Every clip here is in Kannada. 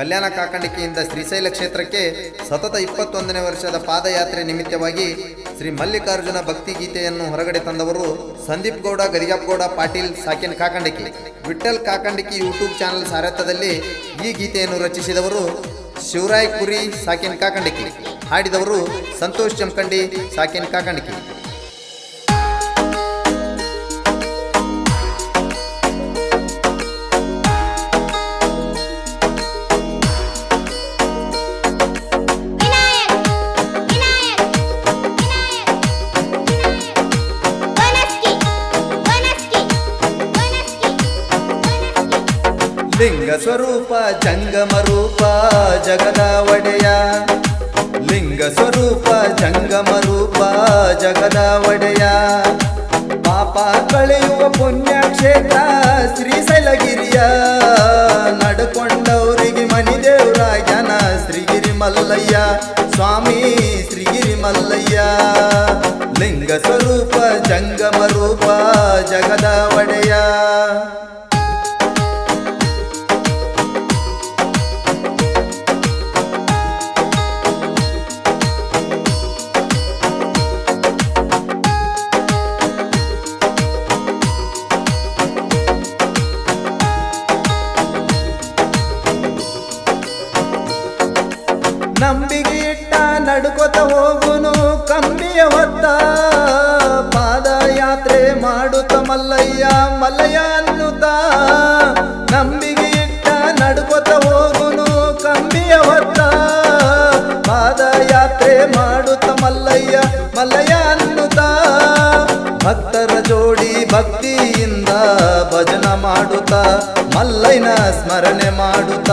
ಕಲ್ಯಾಣ ಕಾಕಂಡಿಕೆಯಿಂದ ಶ್ರೀಶೈಲ ಕ್ಷೇತ್ರಕ್ಕೆ ಸತತ ಇಪ್ಪತ್ತೊಂದನೇ ವರ್ಷದ ಪಾದಯಾತ್ರೆ ನಿಮಿತ್ತವಾಗಿ ಶ್ರೀ ಮಲ್ಲಿಕಾರ್ಜುನ ಭಕ್ತಿ ಗೀತೆಯನ್ನು ಹೊರಗಡೆ ತಂದವರು ಸಂದೀಪ್ ಗೌಡ ಗೌಡ, ಪಾಟೀಲ್, ಸಾಕಿನ್ ಕಾಕಂಡಿಕೆ ವಿಠಲ್ ಕಾಕಂಡಿಕೆ ಯೂಟ್ಯೂಬ್ ಚಾನೆಲ್ ಸಾರಥ್ಯದಲ್ಲಿ ಈ ಗೀತೆಯನ್ನು ರಚಿಸಿದವರು ಶಿವರಾಯ್ ಕುರಿ, ಸಾಕಿನ್ ಕಾಕಂಡಿಕೆ ಹಾಡಿದವರು ಸಂತೋಷ್ ಜಮಖಂಡಿ ಸಾಕಿನ್ ಕಾಕಂಡಿಕೆ ಲಿಂಗ ಸ್ವರೂಪ, ಜಂಗಮ ರೂಪ, ಜಗದ ಒಡೆಯ. ಲಿಂಗ ಸ್ವರೂಪ, ಜಂಗಮ ರೂಪ, ಜಗದ ಒಡೆಯ. ಪಾಪ ಕಳೆಯುವ ಪುಣ್ಯಕ್ಷೇತ್ರ ಶ್ರೀಶೈಲಗಿರಿಯ ನಡ್ಕೊಂಡವರಿಗೆ ಮನಿ ದೇವರಾಗ್ಯಾನ ಶ್ರೀಗಿರಿ ಮಲ್ಲಯ್ಯ. ಸ್ವಾಮಿ ಶ್ರೀಗಿರಿ ಮಲ್ಲಯ್ಯ. ಲಿಂಗ ಸ್ವರೂಪ, ಜಂಗಮ ರೂಪ, ಜಗದ ಒಡೆಯ. ಮಾಡುತ್ತ ಮಲ್ಲಯ್ಯ ಮಲ್ಲಯ್ಯ ಅನ್ನುತ್ತ ನಂಬಿಗೆ ಇಟ್ಟ ನಡ್ಕೊತ ಹೋಗುನು ಕಂಬಿಯ ಹೊತ್ತ. ಪಾದಯಾತ್ರೆ ಮಾಡುತ್ತ ಮಲ್ಲಯ್ಯ ಮಲ್ಲಯ್ಯ ಅನ್ನುತ್ತ. ಭಕ್ತರ ಜೋಡಿ ಭಕ್ತಿಯಿಂದ ಭಜನ ಮಾಡುತ್ತ, ಮಲ್ಲಯ್ಯನ ಸ್ಮರಣೆ ಮಾಡುತ್ತ.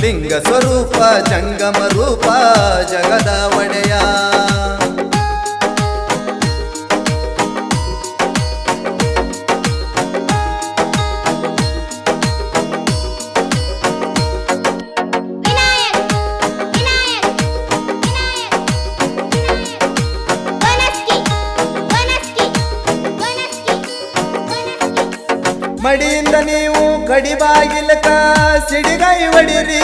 ಲಿಂಗ ಸ್ವರೂಪ, ಜಂಗಮ ರೂಪ ಜಗದ ಒಡೆಯ ಮಡಿಯಿಂದ ನೀವು ಕಡಿಬಾಗಿಲಕ ಸಿಡಿಗೈ ಹೊಡಿರಿ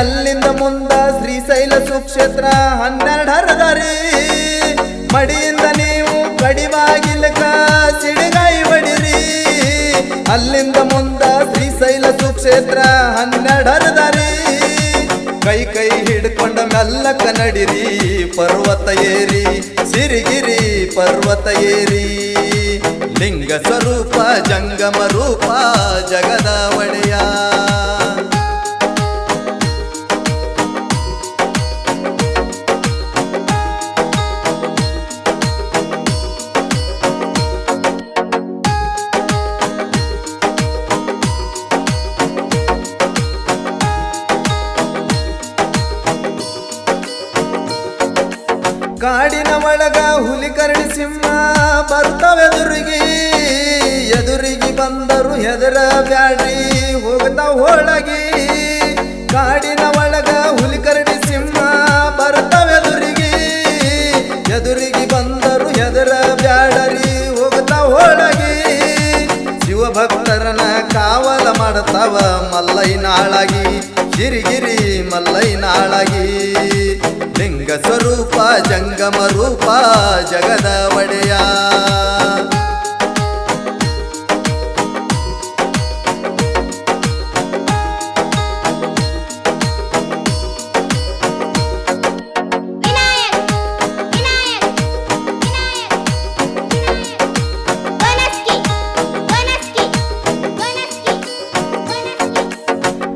ಅಲ್ಲಿಂದ ಮುಂದ ಶ್ರೀಶೈಲ ಸುಕ್ಷೇತ್ರ ಹನ್ನೆರಡು ಹರದರಿ ಮಡಿಯಿಂದ ನೀವು ಕಡಿಬಾಗಿಲಕ ಸಿಡಿಗೈ ಹೊಡಿರಿ ಅಲ್ಲಿಂದ ಮುಂದ ಶ್ರೀಶೈಲ ಸುಕ್ಷೇತ್ರ ಹನ್ನೆರಡು ಹರದರಿ ಕೈ ಕೈ ಹಿಡ್ಕೊಂಡ ಮೆಲ್ಲಕ ನಡಿರಿ, ಪರ್ವತ ಏರಿ, ಸಿರಿಗಿರಿ, ಪರ್ವತ ಏರಿ. ಲಿಂಗ ಸ್ವರೂಪ ಜಂಗಮ ರೂಪ ಜಗದ ಒಡೆಯ ಕಾಡಿನ ಒಳಗ ಹುಲಿ ಕರಡಿ ಸಿಂಹ ಬರ್ತವೆದುರಿಗೆ ಎದುರಿಗೆ. ಬಂದರು ಹೆದರ ಬ್ಯಾಡ್ರಿ ಹೋಗ್ತಾ ಹೋಳಗಿ. ಕಾಡಿನ ಒಳಗ ಹುಲಿ ಕರಡಿ ಸಿಂಹ ಬರ್ತವೆದುರಿಗೆ ಎದುರಿಗೆ. ಬಂದರು ಹೆದರ ಬ್ಯಾಡರಿ ಹೋಗ್ತಾ ಹೋಳಗಿ. ಶಿವಭಕ್ತರನ ಕಾವಲ ಮಾಡ್ತಾವ ಮಲ್ಲೈನಾಳಾಗಿ ಗಿರಿಗಿರಿ ಮಲ್ಲಯ್ಯನಾಳಾಗಿ ಲಿಂಗ ಸ್ವರೂಪ ಜಂಗಮ ರೂಪ ಜಗದ ಒಡೆಯ.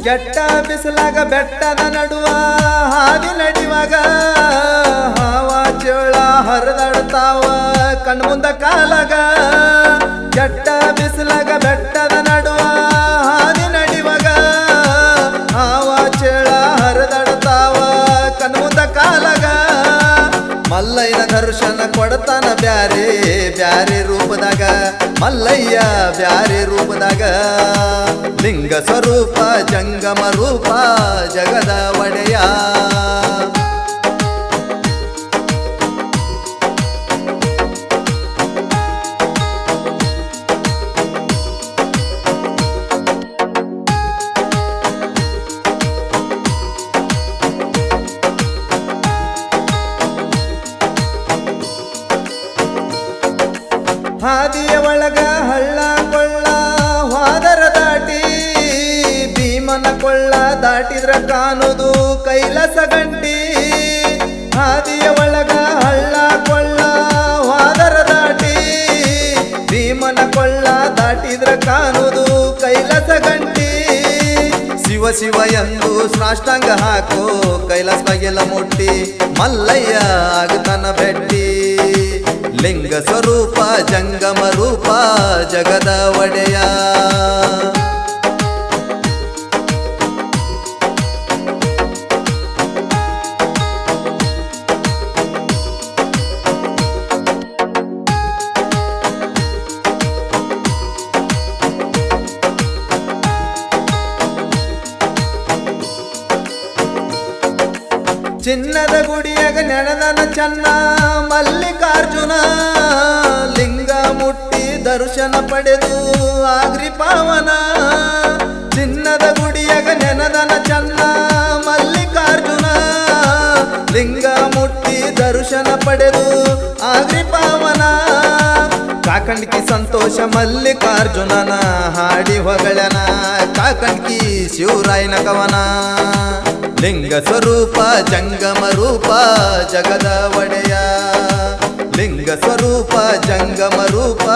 ಕೆಟ್ಟ ಬಿಸಿಲಾಗ ಬೆಟ್ಟದ ನಡುವ ಹಾದಿ ನಡಿವಾಗ ಹಾವ ಚೇಳ ಹರಿದಾಡ್ತಾವ. ಕಣ್ಮುಂದ ಕಾಲಗ ಕೆಟ್ಟ ಬಿಸಿಲಾಗ ಬೆಟ್ಟದ ಕೊಡ್ತಾನ ಬ್ಯಾರೆ ಬ್ಯಾರೆ ರೂಪದಾಗ. ಮಲ್ಲಯ್ಯ ಬ್ಯಾರೆ ರೂಪದಾಗ. ಲಿಂಗ ಸ್ವರೂಪ ಜಂಗಮ ರೂಪ ಜಗದ ಒಡೆಯ. ಹಾದಿಯ ಒಳಗ ಹಳ್ಳ ಕೊಳ್ಳ, ವಾದರ ದಾಟಿ, ಭೀಮನ ಕೊಳ್ಳ ದಾಟಿದ್ರ ಕಾಣುದು ಕೈಲಸ ಗಂಟಿ. ಹಾದಿಯ ಒಳಗ ಹಳ್ಳ ಕೊಳ್ಳ, ವಾದರ ದಾಟಿ, ಭೀಮನ ಕೊಳ್ಳ ದಾಟಿದ್ರ ಕಾಣುದು ಕೈಲಸ ಗಂಟಿ. ಶಿವ ಶಿವ ಎಂದು ಸಾಷ್ಟಾಂಗ ಹಾಕೋ, ಕೈಲಾಸ ಮುಟ್ಟಿ, ಮಲ್ಲಯ್ಯ ಆಗತನ ಬೆಟ್ಟಿ. ಲಿಂಗ ಸ್ವರೂಪ ಜಂಗಮ ರೂಪ ಜಗದ ಒಡೆಯ. ಚಿನ್ನದ ಗುಡಿಯಾಗ ನೆನೆದನ ಚನ್ನ ಮಲ್ಲಿಕಾರ್ಜುನ. ದರ್ಶನ ಪಡೆದು ಆಗ್ರಿ ಪಾವನ. ಚಿನ್ನದ ಗುಡಿಯಗ ನೆನದನ ಚನ್ನ ಮಲ್ಲಿಕಾರ್ಜುನ. ಲಿಂಗ ಮುಟ್ಟಿ ದರ್ಶನ ಪಡೆದು ಆಗ್ರಿ ಪಾವನ. ಕಾಕಂಡ್ಕಿ ಸಂತೋಷ ಮಲ್ಲಿಕಾರ್ಜುನನ ಹಾಡಿ ಹೊಗಳನ. ಕಾಕಂಡ್ಕಿ ಶಿವರಾಯನ ಕವನ. ಲಿಂಗ ಸ್ವರೂಪ, ಜಂಗಮ ರೂಪ, ಜಗದ ಒಡೆಯ. ಲಿಂಗ ಸ್ವರೂಪ, ಜಂಗಮ ರೂಪ,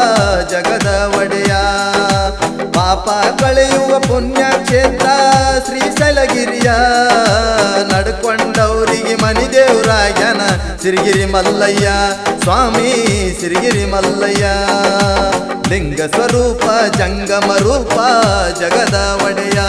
ಜಗದ ಒಡೆಯ. ಪಾಪ ಕಳೆಯುವ ಪುಣ್ಯ ಕ್ಷೇತ್ರ ಶ್ರೀಶೈಲಗಿರಿಯ ನಡ್ಕೊಂಡವರಿಗೆ ಮನಿ ದೇವರಾಯನ ಸಿರಿಗಿರಿ ಮಲ್ಲಯ್ಯ, ಸ್ವಾಮಿ ಸಿರಿಗಿರಿ ಮಲ್ಲಯ್ಯ. ಲಿಂಗ ಸ್ವರೂಪ, ಜಂಗಮ ರೂಪ, ಜಗದ ಒಡೆಯ.